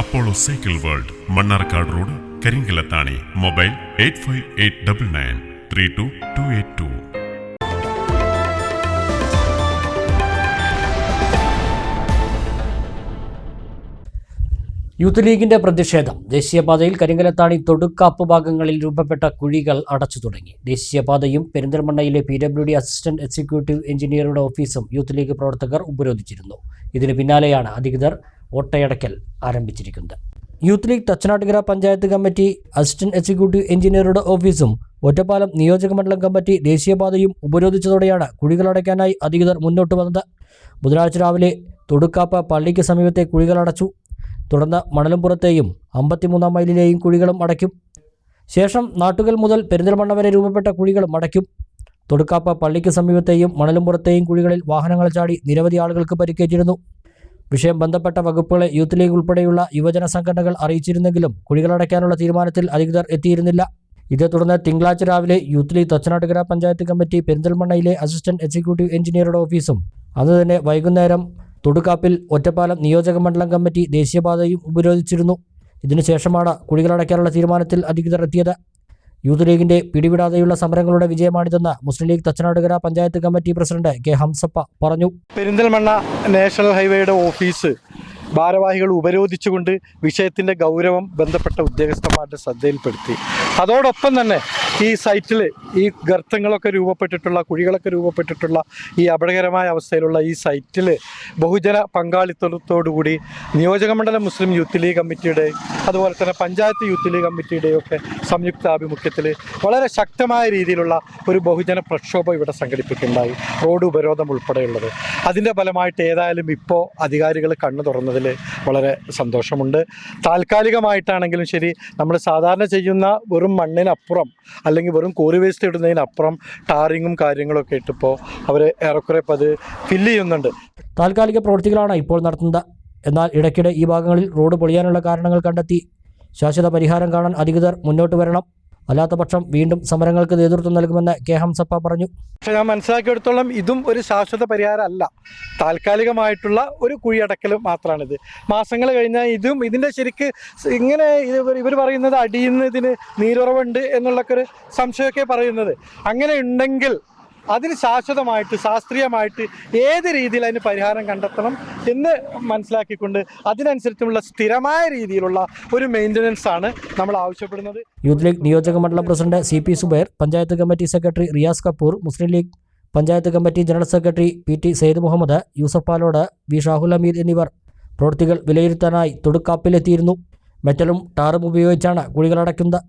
Apollo cycle world Mannarkkad road Karinkallathani mobile eight five eight double nine three two two eight two. Youth ലീഗിന്റെ പ്രതിഷേധം. ദേശീയപാതയിൽ കരിങ്കലത്താണി തൊടുക്കാപ്പ് ഭാഗങ്ങളിൽ രൂപപ്പെട്ട കുഴികൾ അടച്ചു തുടങ്ങി. ദേശീയപാതയും പെരിന്തൽമണ്ണയിലെ P W D assistant executive എഞ്ചിനീയറുടെ ഓഫീസും യൂത്ത് ലീഗ് പ്രവർത്തകർ ഉപരോധിച്ചിരുന്നു. ഇതിന് പിന്നാലെയാണ് അധികൃതർ ഓട്ടയടക്കൽ ആരംഭിച്ചിരിക്കുന്നത്. Youth League Thachanattukara panchayat committee assistant executive എഞ്ചിനീയറുടെ ഓഫീസും ഒറ്റപ്പാലം നിയോജക മണ്ഡലം കമ്മിറ്റി ദേശീയപാതയും ഉപരോധിച്ചതോടെയാണ് കുഴികളടയ്ക്കാനായി അധികൃതർ മുന്നോട്ട് വന്നത്. ബുധനാഴ്ച രാവിലെ തൊടുക്കാപ്പ പള്ളിക്ക് സമീപത്തെ കുഴികളടച്ചു തുടർന്ന് മണലുംപുറത്തെയും അമ്പത്തിമൂന്നാം മൈലിലെയും കുഴികളും അടയ്ക്കും. ശേഷം നാട്ടുകൾ മുതൽ പെരിന്തൽമണ്ണ വരെ രൂപപ്പെട്ട കുഴികളും അടയ്ക്കും. തൊടുക്കാപ്പ പള്ളിക്ക് സമീപത്തെയും മണലുംപുറത്തെയും കുഴികളിൽ വാഹനങ്ങൾ ചാടി നിരവധി ആളുകൾക്ക് പരിക്കേറ്റിരുന്നു. വിഷയം ബന്ധപ്പെട്ട വകുപ്പുകളെ യൂത്ത് ലീഗ് ഉൾപ്പെടെയുള്ള യുവജന സംഘടനകൾ അറിയിച്ചിരുന്നെങ്കിലും കുഴികളടയ്ക്കാനുള്ള തീരുമാനത്തിൽ അധികൃതർ എത്തിയിരുന്നില്ല. ഇതേ തുടർന്ന് തിങ്കളാഴ്ച രാവിലെ youth league Thachanattukara panchayat committee പെരിന്തൽമണ്ണയിലെ അസിസ്റ്റന്റ് എക്സിക്യൂട്ടീവ് എഞ്ചിനീയറുടെ ഓഫീസും അന്ന് തന്നെ വൈകുന്നേരം തൊടുക്കാപ്പിൽ ഒറ്റപ്പാലം നിയോജക മണ്ഡലം കമ്മിറ്റി ദേശീയപാതയും ഉപരോധിച്ചിരുന്നു. ഇതിനുശേഷമാണ് കുഴികളടയ്ക്കാനുള്ള തീരുമാനത്തിൽ അധികൃതർ എത്തിയത്. യൂത്ത് ലീഗിന്റെ പിടിവിടാതെയുള്ള സമരങ്ങളുടെ വിജയമാണിതെന്ന് Muslim League Thachanadukara panchayat committee president K Hamsappa പറഞ്ഞു. പെരിന്തൽമണ്ണ നാഷണൽ ഹൈവേയുടെ ഓഫീസ് ഭാരവാഹികൾ ഉപരോധിച്ചുകൊണ്ട് വിഷയത്തിന്റെ ഗൗരവം ബന്ധപ്പെട്ട ഉദ്യോഗസ്ഥന്മാരുടെ ശ്രദ്ധയിൽപ്പെടുത്തി. അതോടൊപ്പം തന്നെ ഈ സൈറ്റിൽ ഈ ഗർത്തങ്ങളൊക്കെ രൂപപ്പെട്ടിട്ടുള്ള കുഴികളൊക്കെ രൂപപ്പെട്ടിട്ടുള്ള ഈ അപകടകരമായ അവസ്ഥയിലുള്ള ഈ സൈറ്റിൽ ബഹുജന പങ്കാളിത്തത്തോടുകൂടി നിയോജകമണ്ഡലം മുസ്ലിം യൂത്ത് ലീഗ് കമ്മിറ്റിയുടെ അതുപോലെ തന്നെ പഞ്ചായത്ത് യൂത്ത് ലീഗ് കമ്മിറ്റിയുടെയും ഒക്കെ സംയുക്ത ആഭിമുഖ്യത്തിൽ വളരെ ശക്തമായ രീതിയിലുള്ള ഒരു ബഹുജന പ്രക്ഷോഭം ഇവിടെ സംഘടിപ്പിക്കുന്നുണ്ടായി. റോഡ് ഉപരോധം ഉൾപ്പെടെയുള്ളത്. അതിന്റെ ഫലമായിട്ട് ഏതായാലും ഇപ്പോൾ അധികാരികൾ കണ്ണു തുറന്നതിൽ വളരെ സന്തോഷമുണ്ട്. താൽക്കാലികമായിട്ടാണെങ്കിലും ശരി നമ്മൾ സാധാരണ ചെയ്യുന്ന വെറും മണ്ണിനപ്പുറം അല്ലെങ്കിൽ വെറും കോറി വേസ്റ്റ് ഇടുന്നതിനപ്പുറം ടാറിങ്ങും കാര്യങ്ങളൊക്കെ ഇട്ടിപ്പോൾ അവർ ഏറെക്കുറെ അത് ഫില്ല് ചെയ്യുന്നുണ്ട്. താൽക്കാലിക പ്രവൃത്തികളാണ് ഇപ്പോൾ നടത്തുന്നത്. എന്നാൽ ഇടയ്ക്കിടെ ഈ ഭാഗങ്ങളിൽ റോഡ് പൊളിയാനുള്ള കാരണങ്ങൾ കണ്ടെത്തി ശാശ്വത പരിഹാരം കാണാൻ അധികൃതർ മുന്നോട്ട് വരണം. അല്ലാത്തപക്ഷം വീണ്ടും സമരങ്ങൾക്ക് നേതൃത്വം നൽകുമെന്ന് കെ ഹംസപ്പ പറഞ്ഞു. പക്ഷെ ഞാൻ മനസ്സിലാക്കിയെടുത്തോളം ഇതും ഒരു ശാശ്വത പരിഹാരമല്ല. താൽക്കാലികമായിട്ടുള്ള ഒരു കുഴിയടക്കൽ മാത്രമാണിത് മാസങ്ങൾ കഴിഞ്ഞാൽ ഇതും ഇതിന്റെ ശരിക്ക് ഇങ്ങനെ ഇവർ പറയുന്നത് അടിയുന്നതിന് നീരുറവുണ്ട് എന്നുള്ളൊക്കെ ഒരു സംശയമൊക്കെ പറയുന്നത്. അങ്ങനെ ഉണ്ടെങ്കിൽ അതിന് ശാശ്വതമായിട്ട് ശാസ്ത്രീയമായിട്ട് ഏത് രീതിയിൽ അതിന് പരിഹാരം കണ്ടെത്തണം എന്ന് മനസ്സിലാക്കിക്കൊണ്ട് അതിനനുസരിച്ചുള്ള സ്ഥിരമായ രീതിയിലുള്ള ഒരു മെയിന്റനൻസ് ആണ് നമ്മൾ ആവശ്യപ്പെടുന്നത്. യൂത്ത് ലീഗ് നിയോജക മണ്ഡലം president C P Subair panchayat committee secretary Riyas Kapoor Muslim League panchayat committee general secretary P T Sayed Muhammad Yusuf Palode V Shahul Ameed എന്നിവർ പ്രവൃത്തികൾ വിലയിരുത്താനായി തൊടുക്കാപ്പിലെത്തിയിരുന്നു. മെറ്റലും ടാറും ഉപയോഗിച്ചാണ് കുഴികളടയ്ക്കുന്നത്